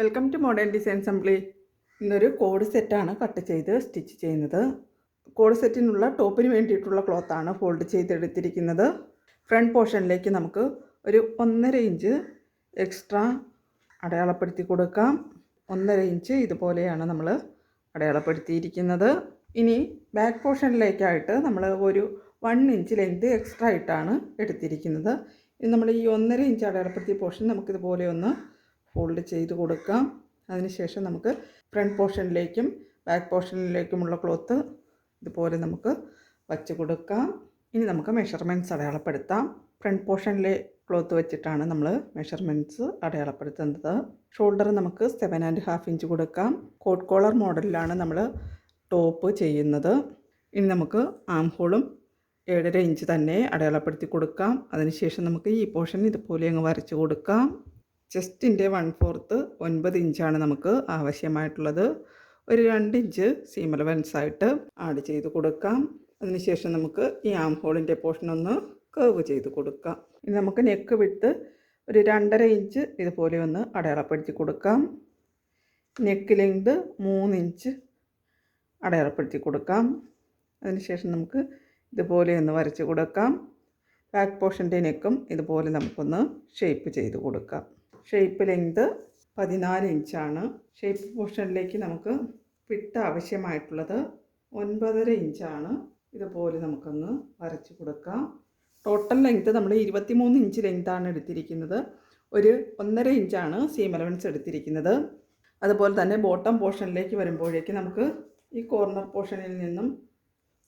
Welcome to modern design assembly ഇന്നൊരു code സെറ്റാണ് cut ചെയ്ത് സ്റ്റിച്ച് ചെയ്യുന്നത്. കോഡ് സെറ്റിനുള്ള ടോപ്പിന് വേണ്ടിയിട്ടുള്ള ക്ലോത്താണ് ഫോൾഡ് ചെയ്തെടുത്തിരിക്കുന്നത്. ഫ്രണ്ട് പോർഷനിലേക്ക് നമുക്ക് ഒരു ഒന്നര ഇഞ്ച് എക്സ്ട്രാ അടയാളപ്പെടുത്തി കൊടുക്കാം. ഒന്നര ഇഞ്ച് ഇതുപോലെയാണ് നമ്മൾ അടയാളപ്പെടുത്തിയിരിക്കുന്നത്. ഇനി ബാക്ക് പോർഷനിലേക്കായിട്ട് നമ്മൾ ഒരു വൺ ഇഞ്ച് ലെങ്ത് എക്സ്ട്രാ ആയിട്ടാണ് എടുത്തിരിക്കുന്നത്. ഇനി നമ്മൾ ഈ ഒന്നര ഇഞ്ച് അടയാളപ്പെടുത്തിയ പോർഷൻ നമുക്കിതുപോലെ ഒന്ന് ഫോൾഡ് ചെയ്ത് കൊടുക്കാം. അതിനുശേഷം നമുക്ക് ഫ്രണ്ട് പോർഷനിലേക്കും ബാക്ക് പോർഷനിലേക്കുമുള്ള ക്ലോത്ത് ഇതുപോലെ നമുക്ക് വച്ച് കൊടുക്കാം. ഇനി നമുക്ക് മെഷർമെന്റ്സ് അടയാളപ്പെടുത്താം. ഫ്രണ്ട് പോർഷനിലെ ക്ലോത്ത് വെച്ചിട്ടാണ് നമ്മൾ മെഷർമെന്റ്സ് അടയാളപ്പെടുത്തുന്നത് ഷോൾഡർ നമുക്ക് സെവൻ ആൻഡ് ഹാഫ് ഇഞ്ച് കൊടുക്കാം. കോട്ട് കോളർ മോഡലിലാണ് നമ്മൾ ടോപ്പ് ചെയ്യുന്നത്. ഇനി നമുക്ക് ആം ഹോളും ഏഴര ഇഞ്ച് തന്നെ അടയാളപ്പെടുത്തി കൊടുക്കാം. അതിനുശേഷം നമുക്ക് ഈ പോർഷൻ ഇതുപോലെ അങ്ങ് വരച്ച് കൊടുക്കാം. ചെസ്റ്റിന്റെ വൺ ഫോർത്ത് ഒൻപത് ഇഞ്ചാണ് നമുക്ക് ആവശ്യമായിട്ടുള്ളത്. ഒരു രണ്ട് ഇഞ്ച് സീം ആയിട്ട് ആഡ് ചെയ്ത് കൊടുക്കാം. അതിനുശേഷം നമുക്ക് ഈ ആം ഹോളിന്റെ പോർഷൻ ഒന്ന് കേവ് ചെയ്ത് കൊടുക്കാം. ഇനി നമുക്ക് നെക്ക് വിട്ട് ഒരു രണ്ടര ഇഞ്ച് ഇതുപോലെ ഒന്ന് അടയാളപ്പെടുത്തി കൊടുക്കാം. നെക്ക് ലെങ്ത് മൂന്ന് ഇഞ്ച് അടയാളപ്പെടുത്തി കൊടുക്കാം. അതിനുശേഷം നമുക്ക് ഇതുപോലെ ഒന്ന് വരച്ച് കൊടുക്കാം. ബാക്ക് പോർഷന്റെ നെക്കും ഇതുപോലെ നമുക്കൊന്ന് ഷേപ്പ് ചെയ്ത് കൊടുക്കാം. ഷേപ്പ് ലെങ്ത് പതിനാല് ഇഞ്ചാണ് ഷേപ്പ് പോർഷനിലേക്ക് നമുക്ക് വിട്ട് ആവശ്യമായിട്ടുള്ളത് ഒൻപതര ഇഞ്ചാണ് ഇതുപോലെ നമുക്കൊന്ന് വരച്ച് കൊടുക്കാം. ടോട്ടൽ ലെങ്ത് നമ്മൾ ഇരുപത്തിമൂന്ന് ഇഞ്ച് ലെങ്ത്താണ് എടുത്തിരിക്കുന്നത്. ഒരു ഒന്നര ഇഞ്ചാണ് സീം അലവൻസ് എടുത്തിരിക്കുന്നത്. അതുപോലെ തന്നെ ബോട്ടം പോർഷനിലേക്ക് വരുമ്പോഴേക്ക് നമുക്ക് ഈ കോർണർ പോർഷനിൽ നിന്നും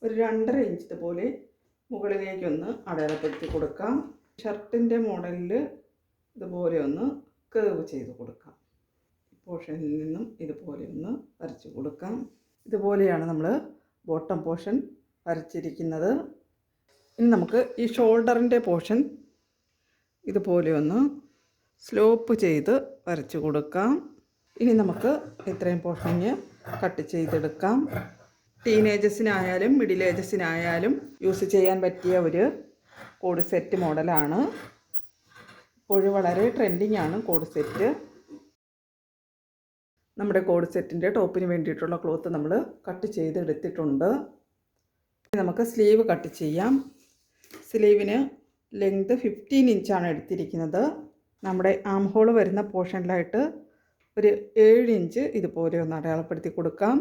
ഒരു രണ്ടര ഇഞ്ച് ഇതുപോലെ മുകളിലേക്കൊന്ന് അടയാളപ്പെടുത്തി കൊടുക്കാം. ഷർട്ടിന്റെ മോഡലിൽ ഇതുപോലെ ഒന്ന് കേവ് ചെയ്ത് കൊടുക്കാം. പോർഷനിൽ നിന്നും ഇതുപോലെ ഒന്ന് വരച്ച് കൊടുക്കാം. ഇതുപോലെയാണ് നമ്മൾ ബോട്ടം പോർഷൻ വരച്ചിരിക്കുന്നത്. ഇനി നമുക്ക് ഈ ഷോൾഡറിന്റെ പോർഷൻ ഇതുപോലെ ഒന്ന് സ്ലോപ്പ് ചെയ്ത് വരച്ച് കൊടുക്കാം. ഇനി നമുക്ക് ഇത്രയും പോർഷന് കട്ട് ചെയ്തെടുക്കാം. ടീനേജസിനായാലും മിഡിൽ ഏജസിനായാലും യൂസ് ചെയ്യാൻ പറ്റിയ ഒരു കോഡ് സെറ്റ് മോഡലാണ് ഇപ്പോഴും വളരെ ട്രെൻഡിങ് ആണ് കോഡ് സെറ്റ് നമ്മുടെ കോഡ് സെറ്റിന്റെ ടോപ്പിന് വേണ്ടിയിട്ടുള്ള ക്ലോത്ത് നമ്മൾ കട്ട് ചെയ്തെടുത്തിട്ടുണ്ട്. നമുക്ക് സ്ലീവ് കട്ട് ചെയ്യാം. സ്ലീവിന് ലെങ്ത് ഫിഫ്റ്റീൻ ഇഞ്ചാണ് എടുത്തിരിക്കുന്നത്. നമ്മുടെ ആം ഹോൾ വരുന്ന പോർഷനിലായിട്ട് ഒരു ഏഴ് ഇഞ്ച് ഇതുപോലെ ഒന്ന് അടയാളപ്പെടുത്തി കൊടുക്കാം.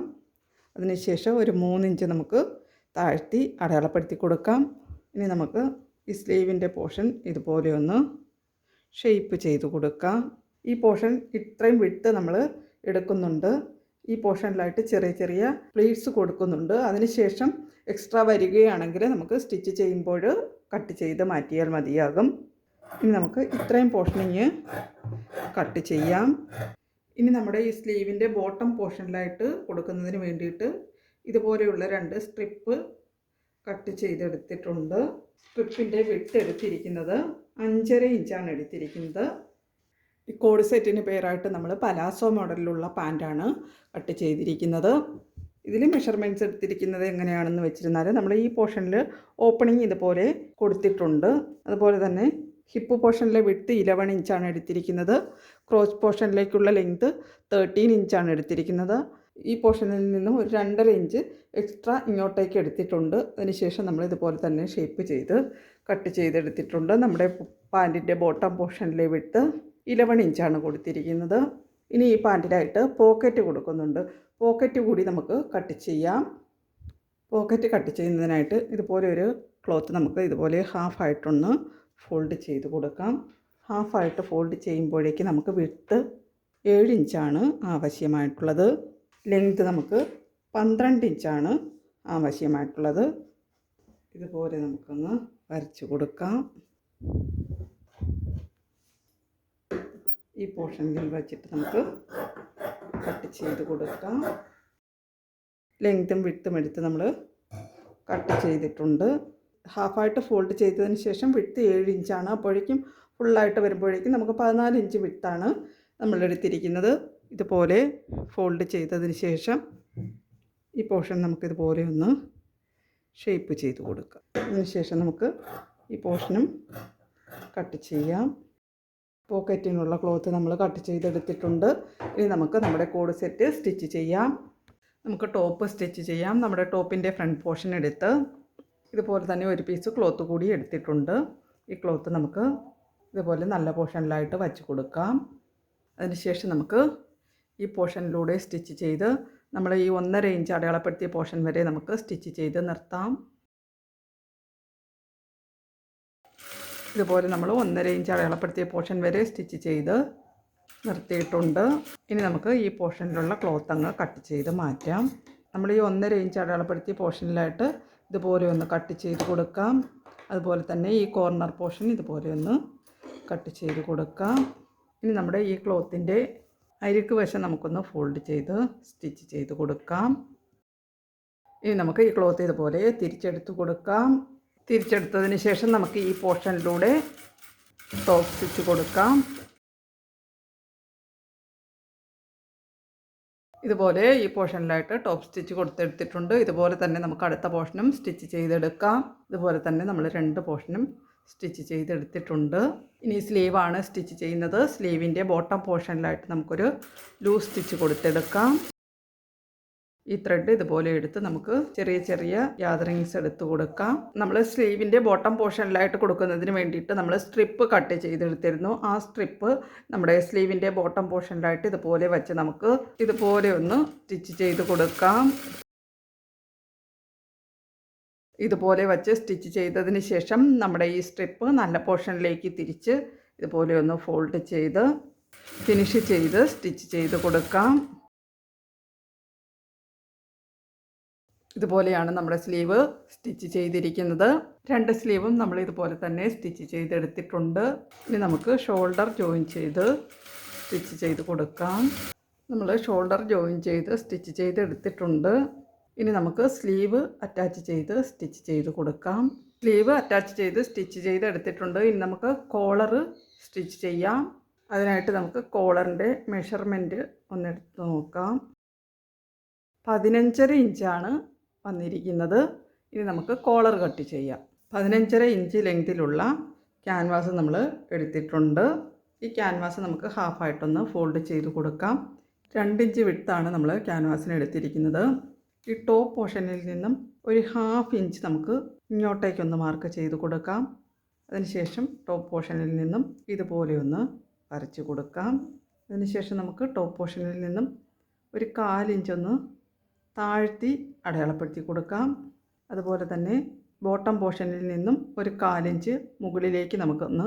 അതിനുശേഷം ഒരു മൂന്നിഞ്ച് നമുക്ക് താഴ്ത്തി അടയാളപ്പെടുത്തി കൊടുക്കാം. ഇനി നമുക്ക് ഈ സ്ലീവിന്റെ പോർഷൻ ഇതുപോലെ ഒന്ന് ഷെയ്പ്പ് ചെയ്ത് കൊടുക്കാം. ഈ പോർഷൻ ഇത്രയും വിട്ട് നമ്മൾ എടുക്കുന്നുണ്ട്. ഈ പോർഷനിലായിട്ട് ചെറിയ ചെറിയ പ്ലീറ്റ്സ് കൊടുക്കുന്നുണ്ട്. അതിനുശേഷം എക്സ്ട്രാ വരികയാണെങ്കിൽ നമുക്ക് സ്റ്റിച്ച് ചെയ്യുമ്പോൾ കട്ട് ചെയ്ത് മാറ്റിയാൽ മതിയാകും. ഇനി നമുക്ക് ഇത്രയും പോർഷനിങ് കട്ട് ചെയ്യാം. ഇനി നമ്മുടെ ഈ സ്ലീവിന്റെ ബോട്ടം പോർഷനിലായിട്ട് കൊടുക്കുന്നതിന് വേണ്ടിയിട്ട് ഇതുപോലെയുള്ള രണ്ട് സ്ട്രിപ്പ് കട്ട് ചെയ്തെടുത്തിട്ടുണ്ട്. സ്ട്രിപ്പിന്റെ വിട്ട് എടുത്തിരിക്കുന്നത് അഞ്ചര ഇഞ്ചാണ് എടുത്തിരിക്കുന്നത്. ഈ കോഡ് സെറ്റിന് പേരായിട്ട് നമ്മൾ പലാസോ മോഡലിലുള്ള പാന്റാണ് കട്ട് ചെയ്തിരിക്കുന്നത്. ഇതിൽ മെഷർമെന്റ്സ് എടുത്തിരിക്കുന്നത് എങ്ങനെയാണെന്ന് വെച്ചിരുന്നാൽ നമ്മൾ ഈ പോർഷനിൽ ഓപ്പണിങ് ഇതുപോലെ കൊടുത്തിട്ടുണ്ട്. അതുപോലെ തന്നെ ഹിപ്പ് പോർഷനിലെ വിട്ട് ഇലവൺ ഇഞ്ചാണ് എടുത്തിരിക്കുന്നത്. ക്രോസ് പോർഷനിലേക്കുള്ള ലെങ്ത് തേർട്ടീൻ ഇഞ്ചാണ് എടുത്തിരിക്കുന്നത്. ഈ പോർഷനിൽ നിന്നും ഒരു രണ്ടര ഇഞ്ച് എക്സ്ട്രാ ഇങ്ങോട്ടേക്ക് എടുത്തിട്ടുണ്ട്. അതിനുശേഷം നമ്മൾ ഇതുപോലെ തന്നെ ഷേപ്പ് ചെയ്ത് കട്ട് ചെയ്തെടുത്തിട്ടുണ്ട്. നമ്മുടെ പാന്റിന്റെ ബോട്ടം പോർഷനിലെ വിട്ട് ഇലവൺ ഇഞ്ചാണ് കൊടുത്തിരിക്കുന്നത്. ഇനി ഈ പാന്റിലായിട്ട് പോക്കറ്റ് കൊടുക്കുന്നുണ്ട്. പോക്കറ്റ് കൂടി നമുക്ക് കട്ട് ചെയ്യാം. പോക്കറ്റ് കട്ട് ചെയ്യുന്നതിനായിട്ട് ഇതുപോലെ ഒരു ക്ലോത്ത് നമുക്ക് ഇതുപോലെ ഹാഫായിട്ടൊന്ന് ഫോൾഡ് ചെയ്ത് കൊടുക്കാം. ഹാഫായിട്ട് ഫോൾഡ് ചെയ്യുമ്പോഴേക്ക് നമുക്ക് വിട്ട് ഏഴ് ഇഞ്ചാണ് ആവശ്യമായിട്ടുള്ളത്. ലെങ്ത് നമുക്ക് പന്ത്രണ്ട് ഇഞ്ചാണ് ആവശ്യമായിട്ടുള്ളത്. ഇതുപോലെ നമുക്കൊന്ന് വരച്ച് കൊടുക്കാം. ഈ പോർഷനിൽ വെച്ചിട്ട് നമുക്ക് കട്ട് ചെയ്ത് കൊടുക്കാം. ലെങ്ത്തും വിട്ടും എടുത്ത് നമ്മൾ കട്ട് ചെയ്തിട്ടുണ്ട്. ഹാഫായിട്ട് ഫോൾഡ് ചെയ്തതിന് ശേഷം വിട്ട് ഏഴ് ഇഞ്ചാണ്. അപ്പോഴേക്കും ഫുള്ളായിട്ട് വരുമ്പോഴേക്കും നമുക്ക് പതിനാല് ഇഞ്ച് വിട്ടാണ് നമ്മൾ എടുത്തിരിക്കുന്നത് ഇതുപോലെ ഫോൾഡ് ചെയ്തതിന് ശേഷം ഈ പോർഷൻ നമുക്കിതുപോലെ ഒന്ന് ഷേപ്പ് ചെയ്ത് കൊടുക്കാം. അതിന് ശേഷം നമുക്ക് ഈ പോർഷനും കട്ട് ചെയ്യാം. പോക്കറ്റിനുള്ള ക്ലോത്ത് നമ്മൾ കട്ട് ചെയ്തെടുത്തിട്ടുണ്ട്. ഇനി നമുക്ക് നമ്മുടെ കോഡ് സെറ്റ് സ്റ്റിച്ച് ചെയ്യാം. നമുക്ക് ടോപ്പ് സ്റ്റിച്ച് ചെയ്യാം. നമ്മുടെ ടോപ്പിന്റെ ഫ്രണ്ട് പോർഷൻ എടുത്ത് ഇതുപോലെ തന്നെ ഒരു പീസ് ക്ലോത്ത് കൂടി എടുത്തിട്ടുണ്ട്. ഈ ക്ലോത്ത് നമുക്ക് ഇതുപോലെ നല്ല പോർഷനിലായിട്ട് വച്ച് കൊടുക്കാം. അതിനുശേഷം നമുക്ക് ഈ പോർഷനിലൂടെ സ്റ്റിച്ച് ചെയ്ത് നമ്മൾ ഈ ഒന്നര ഇഞ്ച് അടയാളപ്പെടുത്തിയ പോർഷൻ വരെ നമുക്ക് സ്റ്റിച്ച് ചെയ്ത് നിർത്താം. ഇതുപോലെ നമ്മൾ ഒന്നര ഇഞ്ച് അടയാളപ്പെടുത്തിയ പോർഷൻ വരെ സ്റ്റിച്ച് ചെയ്ത് നിർത്തിയിട്ടുണ്ട്. ഇനി നമുക്ക് ഈ പോർഷനിലുള്ള ക്ലോത്ത് അങ്ങ് കട്ട് ചെയ്ത് മാറ്റാം. നമ്മൾ ഈ ഒന്നര ഇഞ്ച് അടയാളപ്പെടുത്തിയ പോർഷനിലായിട്ട് ഇതുപോലെ ഒന്ന് കട്ട് ചെയ്ത് കൊടുക്കാം. അതുപോലെ തന്നെ ഈ കോർണർ പോർഷൻ ഇതുപോലെ ഒന്ന് കട്ട് ചെയ്ത് കൊടുക്കാം. ഇനി നമ്മുടെ ഈ ക്ലോത്തിന്റെ അരിക്ക് വശം നമുക്കൊന്ന് ഫോൾഡ് ചെയ്ത് സ്റ്റിച്ച് ചെയ്ത് കൊടുക്കാം. ഇനി നമുക്ക് ഈ ക്ലോത്ത് ഇതുപോലെ തിരിച്ചെടുത്ത് കൊടുക്കാം. തിരിച്ചെടുത്തതിന് ശേഷം നമുക്ക് ഈ പോർഷനിലൂടെ ടോപ്പ് സ്റ്റിച്ച് കൊടുക്കാം. ഇതുപോലെ ഈ പോർഷനിലായിട്ട് ടോപ്പ് സ്റ്റിച്ച് കൊടുത്തെടുത്തിട്ടുണ്ട്. ഇതുപോലെ തന്നെ നമുക്ക് അടുത്ത പോർഷനും സ്റ്റിച്ച് ചെയ്തെടുക്കാം. ഇതുപോലെ തന്നെ നമ്മൾ രണ്ട് പോർഷനും സ്റ്റിച്ച് ചെയ്തെടുത്തിട്ടുണ്ട്. ഇനി സ്ലീവാണ് സ്റ്റിച്ച് ചെയ്യുന്നത്. സ്ലീവിന്റെ ബോട്ടം പോർഷനിലായിട്ട് നമുക്കൊരു ലൂസ് സ്റ്റിച്ച് കൊടുത്തെടുക്കാം. ഈ ത്രെഡ് ഇതുപോലെ എടുത്ത് നമുക്ക് ചെറിയ ചെറിയ ഗ്യാതറിങ്സ് എടുത്ത് കൊടുക്കാം. നമ്മൾ സ്ലീവിന്റെ ബോട്ടം പോർഷനിലായിട്ട് കൊടുക്കുന്നതിന് വേണ്ടിയിട്ട് നമ്മൾ സ്ട്രിപ്പ് കട്ട് ചെയ്തെടുത്തിരുന്നു. ആ സ്ട്രിപ്പ് നമ്മുടെ സ്ലീവിന്റെ ബോട്ടം പോർഷനിലായിട്ട് ഇതുപോലെ വെച്ച് നമുക്ക് ഇതുപോലെ ഒന്ന് സ്റ്റിച്ച് ചെയ്ത് കൊടുക്കാം. ഇതുപോലെ വച്ച് സ്റ്റിച്ച് ചെയ്തതിന് ശേഷം നമ്മുടെ ഈ സ്ട്രിപ്പ് നല്ല പോർഷനിലേക്ക് തിരിച്ച് ഇതുപോലെ ഒന്ന് ഫോൾഡ് ചെയ്ത് ഫിനിഷ് ചെയ്ത് സ്റ്റിച്ച് ചെയ്ത് കൊടുക്കാം. ഇതുപോലെയാണ് നമ്മുടെ സ്ലീവ് സ്റ്റിച്ച് ചെയ്തിരിക്കുന്നത്. രണ്ട് സ്ലീവും നമ്മൾ ഇതുപോലെ തന്നെ സ്റ്റിച്ച് ചെയ്തെടുത്തിട്ടുണ്ട്. ഇനി നമുക്ക് ഷോൾഡർ ജോയിൻ ചെയ്ത് സ്റ്റിച്ച് ചെയ്ത് കൊടുക്കാം. നമ്മൾ ഷോൾഡർ ജോയിൻ ചെയ്ത് സ്റ്റിച്ച് ചെയ്തെടുത്തിട്ടുണ്ട്. ഇനി നമുക്ക് സ്ലീവ് അറ്റാച്ച് ചെയ്ത് സ്റ്റിച്ച് ചെയ്ത് കൊടുക്കാം. സ്ലീവ് അറ്റാച്ച് ചെയ്ത് സ്റ്റിച്ച് ചെയ്ത് എടുത്തിട്ടുണ്ട്. ഇനി നമുക്ക് കോളർ സ്റ്റിച്ച് ചെയ്യാം. അതിനായിട്ട് നമുക്ക് കോളറിന്റെ മെഷർമെന്റ് ഒന്നെടുത്ത് നോക്കാം. പതിനഞ്ചര ഇഞ്ചാണ് വന്നിരിക്കുന്നത്. ഇനി നമുക്ക് കോളർ കട്ട് ചെയ്യാം. പതിനഞ്ചര ഇഞ്ച് ലെങ്തിലുള്ള ക്യാൻവാസ് നമ്മൾ എടുത്തിട്ടുണ്ട്. ഈ ക്യാൻവാസ് നമുക്ക് ഹാഫായിട്ടൊന്ന് ഫോൾഡ് ചെയ്ത് കൊടുക്കാം. രണ്ടിഞ്ച് വിട്താണ് നമ്മൾ ക്യാൻവാസിന് എടുത്തിരിക്കുന്നത്. ഈ ടോപ്പ് പോർഷനിൽ നിന്നും ഒരു ഹാഫ് ഇഞ്ച് നമുക്ക് ഇങ്ങോട്ടേക്കൊന്ന് മാർക്ക് ചെയ്ത് കൊടുക്കാം. അതിനുശേഷം ടോപ്പ് പോർഷനിൽ നിന്നും ഇതുപോലെ ഒന്ന് വരച്ച് കൊടുക്കാം. അതിനുശേഷം നമുക്ക് ടോപ്പ് പോർഷനിൽ നിന്നും ഒരു കാലിഞ്ചൊന്ന് താഴ്ത്തി അടയാളപ്പെടുത്തി കൊടുക്കാം. അതുപോലെ തന്നെ ബോട്ടം പോർഷനിൽ നിന്നും ഒരു കാലിഞ്ച് മുകളിലേക്ക് നമുക്കൊന്ന്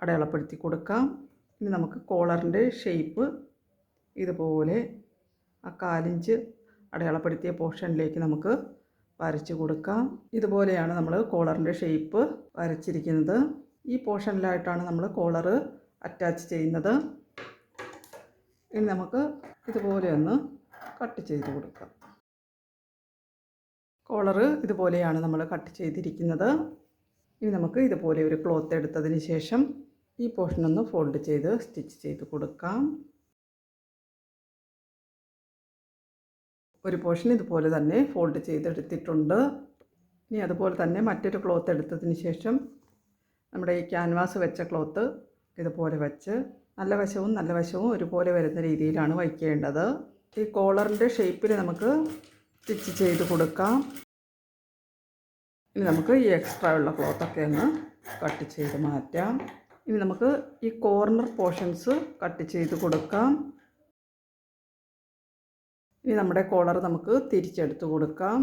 അടയാളപ്പെടുത്തി കൊടുക്കാം. ഇനി നമുക്ക് കോളറിന്റെ ഷേപ്പ് ഇതുപോലെ ആ കാലിഞ്ച് അടയാളപ്പെടുത്തിയ പോർഷനിലേക്ക് നമുക്ക് വരച്ച് കൊടുക്കാം. ഇതുപോലെയാണ് നമ്മൾ കോളറിന്റെ ഷേപ്പ് വരച്ചിരിക്കുന്നത്. ഈ പോർഷനിലായിട്ടാണ് നമ്മൾ കോളറ് അറ്റാച്ച് ചെയ്യുന്നത്. ഇനി നമുക്ക് ഇതുപോലെ ഒന്ന് കട്ട് ചെയ്ത് കൊടുക്കാം. കോളറ് ഇതുപോലെയാണ് നമ്മൾ കട്ട് ചെയ്തിരിക്കുന്നത്. ഇനി നമുക്ക് ഇതുപോലെ ഒരു ക്ലോത്ത് എടുത്തതിന് ശേഷം ഈ പോർഷൻ ഒന്ന് ഫോൾഡ് ചെയ്ത് സ്റ്റിച്ച് ചെയ്ത് കൊടുക്കാം. ഒരു പോർഷൻ ഇതുപോലെ തന്നെ ഫോൾഡ് ചെയ്തെടുത്തിട്ടുണ്ട്. ഇനി അതുപോലെ തന്നെ മറ്റൊരു ക്ലോത്ത് എടുത്തതിന് ശേഷം നമ്മുടെ ഈ ക്യാൻവാസ് വെച്ച ക്ലോത്ത് ഇതുപോലെ വെച്ച് നല്ല വശവും നല്ല വശവും ഒരുപോലെ വരുന്ന രീതിയിലാണ് വയ്ക്കേണ്ടത്. ഈ കോളറിന്റെ ഷേപ്പിൽ നമുക്ക് സ്റ്റിച്ച് ചെയ്ത് കൊടുക്കാം. ഇനി നമുക്ക് ഈ എക്സ്ട്രാ ഉള്ള ക്ലോത്തൊക്കെ ഒന്ന് കട്ട് ചെയ്ത് മാറ്റാം. ഇനി നമുക്ക് ഈ കോർണർ പോർഷൻസ് കട്ട് ചെയ്ത് കൊടുക്കാം. ഇനി നമ്മുടെ കോളർ നമുക്ക് തിരിച്ചെടുത്ത് കൊടുക്കാം.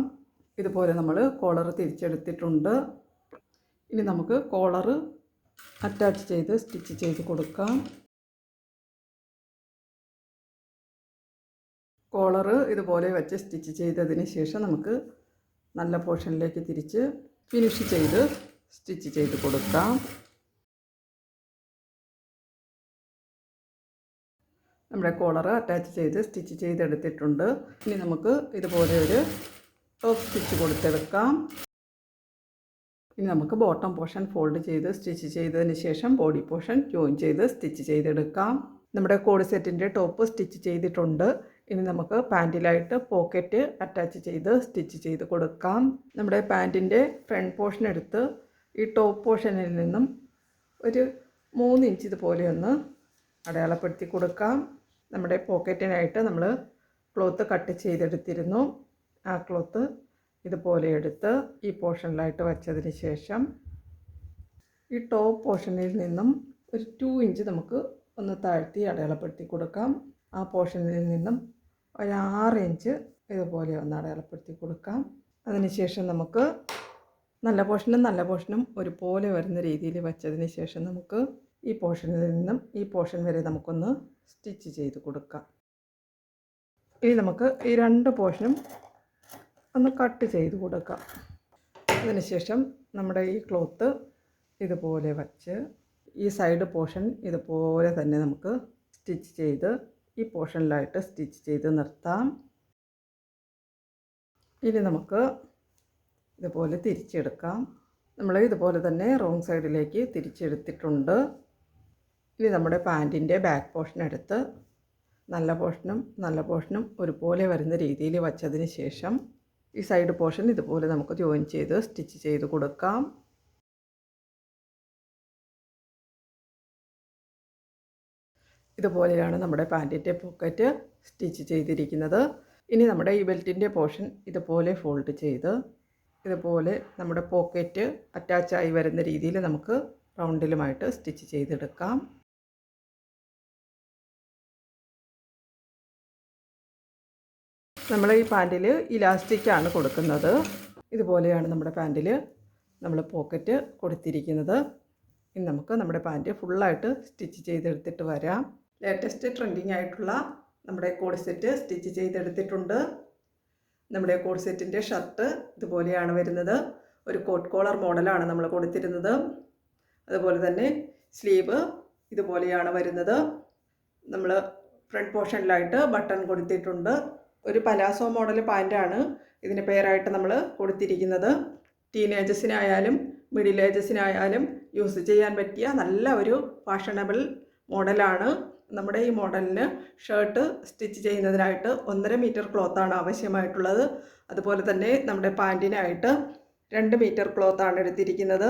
ഇതുപോലെ നമ്മൾ കോളർ തിരിച്ചെടുത്തിട്ടുണ്ട്. ഇനി നമുക്ക് കോളർ അറ്റാച്ച് ചെയ്ത് സ്റ്റിച്ച് ചെയ്ത് കൊടുക്കാം. കോളർ ഇതുപോലെ വെച്ച് സ്റ്റിച്ച് ചെയ്തതിന് ശേഷം നമുക്ക് നല്ല പോർഷനിലേക്ക് തിരിച്ച് ഫിനിഷ് ചെയ്ത് സ്റ്റിച്ച് ചെയ്ത് കൊടുക്കാം. നമ്മുടെ കോളർ അറ്റാച്ച് ചെയ്ത് സ്റ്റിച്ച് ചെയ്തെടുത്തിട്ടുണ്ട്. ഇനി നമുക്ക് ഇതുപോലെ ഒരു ടോപ്പ് സ്റ്റിച്ച് കൊടുത്തെടുക്കാം. ഇനി നമുക്ക് ബോട്ടം പോർഷൻ ഫോൾഡ് ചെയ്ത് സ്റ്റിച്ച് ചെയ്തതിന് ശേഷം ബോഡി പോർഷൻ ജോയിൻ ചെയ്ത് സ്റ്റിച്ച് ചെയ്തെടുക്കാം. നമ്മുടെ കോഡ് സെറ്റിന്റെ ടോപ്പ് സ്റ്റിച്ച് ചെയ്തിട്ടുണ്ട്. ഇനി നമുക്ക് പാന്റിലായിട്ട് പോക്കറ്റ് അറ്റാച്ച് ചെയ്ത് സ്റ്റിച്ച് ചെയ്ത് കൊടുക്കാം. നമ്മുടെ പാന്റിന്റെ ഫ്രണ്ട് പോർഷൻ എടുത്ത് ഈ ടോപ്പ് പോർഷനിൽ നിന്നും ഒരു മൂന്ന് ഇഞ്ച് ഇതുപോലെ ഒന്ന് അടയാളപ്പെടുത്തി കൊടുക്കാം. നമ്മുടെ പോക്കറ്റിനായിട്ട് നമ്മൾ ക്ലോത്ത് കട്ട് ചെയ്തെടുത്തിരുന്നു. ആ ക്ലോത്ത് ഇതുപോലെ എടുത്ത് ഈ പോർഷനിലായിട്ട് വച്ചതിന് ശേഷം ഈ ടോപ്പ് പോർഷനിൽ നിന്നും ഒരു ടു ഇഞ്ച് നമുക്ക് ഒന്ന് താഴ്ത്തി അടയാളപ്പെടുത്തി കൊടുക്കാം. ആ പോർഷനിൽ നിന്നും ഒരു ആറ് ഇഞ്ച് ഇതുപോലെ ഒന്ന് അടയാളപ്പെടുത്തി കൊടുക്കാം. അതിനുശേഷം നമുക്ക് നല്ല പോർഷനും നല്ല പോർഷനും ഒരുപോലെ വരുന്ന രീതിയിൽ വച്ചതിന് ശേഷം നമുക്ക് ഈ പോർഷനിൽ നിന്നും ഈ പോർഷൻ വരെ നമുക്കൊന്ന് സ്റ്റിച്ച് ചെയ്ത് കൊടുക്കാം. ഇനി നമുക്ക് ഈ രണ്ട് പോർഷനും ഒന്ന് കട്ട് ചെയ്ത് കൊടുക്കാം. അതിനുശേഷം നമ്മുടെ ഈ ക്ലോത്ത് ഇതുപോലെ വച്ച് ഈ സൈഡ് പോർഷൻ ഇതുപോലെ തന്നെ നമുക്ക് സ്റ്റിച്ച് ചെയ്ത് ഈ പോർഷനിലായിട്ട് സ്റ്റിച്ച് ചെയ്ത് നിർത്താം. ഇനി നമുക്ക് ഇതുപോലെ തിരിച്ചെടുക്കാം. നമ്മൾ ഇതുപോലെ തന്നെ റോങ് സൈഡിലേക്ക് തിരിച്ചെടുത്തിട്ടുണ്ട്. ഇനി നമ്മുടെ പാന്റിന്റെ ബാക്ക് പോർഷൻ എടുത്ത് നല്ല പോർഷനും നല്ല പോർഷനും ഒരുപോലെ വരുന്ന രീതിയിൽ വച്ചതിന് ശേഷം ഈ സൈഡ് പോർഷൻ ഇതുപോലെ നമുക്ക് ജോയിൻ ചെയ്ത് സ്റ്റിച്ച് ചെയ്ത് കൊടുക്കാം. ഇതുപോലെയാണ് നമ്മുടെ പാന്റിന്റെ പോക്കറ്റ് സ്റ്റിച്ച് ചെയ്തിരിക്കുന്നത്. ഇനി നമ്മുടെ ഈ ബെൽറ്റിന്റെ പോർഷൻ ഇതുപോലെ ഫോൾഡ് ചെയ്ത് ഇതുപോലെ നമ്മുടെ പോക്കറ്റ് അറ്റാച്ചായി വരുന്ന രീതിയിൽ നമുക്ക് റൗണ്ടിലുമായിട്ട് സ്റ്റിച്ച് ചെയ്തെടുക്കാം. നമ്മൾ ഈ പാന്റിൽ ഇലാസ്റ്റിക്കാണ് കൊടുക്കുന്നത്. ഇതുപോലെയാണ് നമ്മുടെ പാന്റിൽ നമ്മൾ പോക്കറ്റ് കൊടുത്തിരിക്കുന്നത്. ഇനി നമുക്ക് നമ്മുടെ പാന്റ് ഫുള്ളായിട്ട് സ്റ്റിച്ച് ചെയ്തെടുത്തിട്ട് വരാം. ലേറ്റസ്റ്റ് ട്രെൻഡിങ് ആയിട്ടുള്ള നമ്മുടെ കോഡ് സെറ്റ് സ്റ്റിച്ച് ചെയ്തെടുത്തിട്ടുണ്ട്. നമ്മുടെ കോഡ് സെറ്റിന്റെ ഷർട്ട് ഇതുപോലെയാണ് വരുന്നത്. ഒരു കോട്ട് കോളർ മോഡലാണ് നമ്മൾ കൊടുത്തിരുന്നത്. അതുപോലെ തന്നെ സ്ലീവ് ഇതുപോലെയാണ് വരുന്നത്. നമ്മൾ ഫ്രണ്ട് പോർഷനിലായിട്ട് ബട്ടൺ കൊടുത്തിട്ടുണ്ട്. ഒരു പലാസോ മോഡൽ പാന്റാണ് ഇതിന് പേരായിട്ട് നമ്മൾ കൊടുത്തിരിക്കുന്നത്. ടീനേജസിനായാലും മിഡിൽ ഏജസിനായാലും യൂസ് ചെയ്യാൻ പറ്റിയ നല്ല ഒരു ഫാഷണബിൾ മോഡലാണ്. നമ്മുടെ ഈ മോഡലിന് ഷർട്ട് സ്റ്റിച്ച് ചെയ്യുന്നതിനായിട്ട് ഒന്നര മീറ്റർ ക്ലോത്താണ് ആവശ്യമായിട്ടുള്ളത്. അതുപോലെ തന്നെ നമ്മുടെ പാന്റിനായിട്ട് രണ്ട് മീറ്റർ ക്ലോത്താണ് എടുത്തിരിക്കുന്നത്.